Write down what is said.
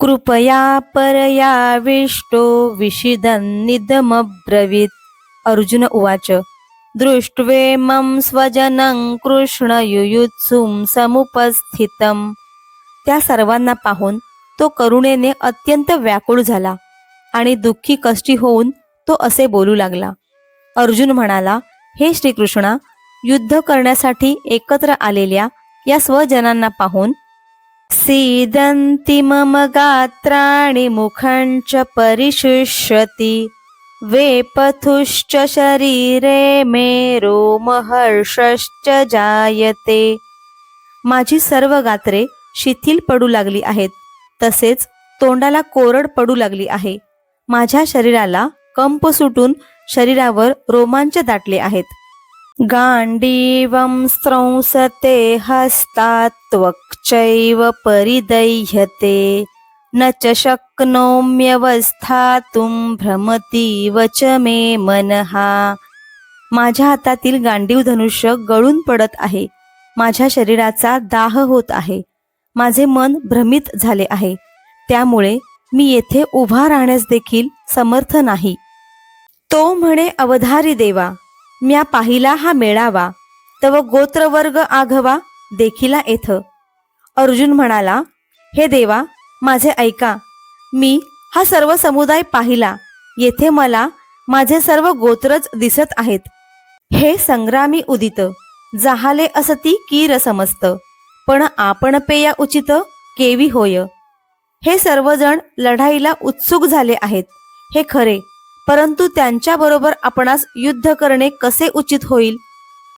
कृपया परयाविष्टो ब्रवीत अर्जुन उवाच दृष्ट्वेमं स्वजनं कृष्णयुयुत्सुं समुपस्थितम त्या सर्वांना पाहून तो करुणेने अत्यंत व्याकुळ झाला आणि दुःखी कष्टी होऊन तो असे बोलू लागला. अर्जुन म्हणाला हे श्रीकृष्णा युद्ध करण्यासाठी एकत्र आलेल्या या स्वजनांना पाहून सीदन्ति मम गात्राणि मुखञ्च परिशुष्यति। वेपथुश्च शरीरे मे रोमहर्षश्च जायते। माझी सर्व गात्रे शिथिल पडू लागली आहेत तसेच तोंडाला कोरड पडू लागली आहे. माझ्या शरीराला कंप सुटून शरीरावर रोमांच दाटले आहेत. गांडीवं स्रंसते हस्तात् त्वक्चैव परिदह्यते। न च शक्नोम्यवस्थातुं भ्रमतीव च मे मनहा माझ्या हातातील गांडीव धनुष्य गळून पडत आहे. माझ्या शरीराचा दाह होत आहे. माझे मन भ्रमित झाले आहे. त्यामुळे मी येथे उभा राहण्यास देखील समर्थ नाही. तो म्हणे अवधारी देवा म्या पाहिला हा मेळावा तव गोत्रवर्ग आघवा देखिला येथ अर्जुन म्हणाला हे देवा माझे ऐका मी हा सर्व समुदाय पाहिला येथे मला माझे सर्व गोत्रच दिसत आहेत. हे संग्रामी उदित जाहाले असती कीर समस्त पण आपण पेया उचित केवी होय. हे सर्वजण लढाईला उत्सुक झाले आहेत हे खरे परंतु त्यांच्याबरोबर आपणास युद्ध करणे कसे उचित होईल?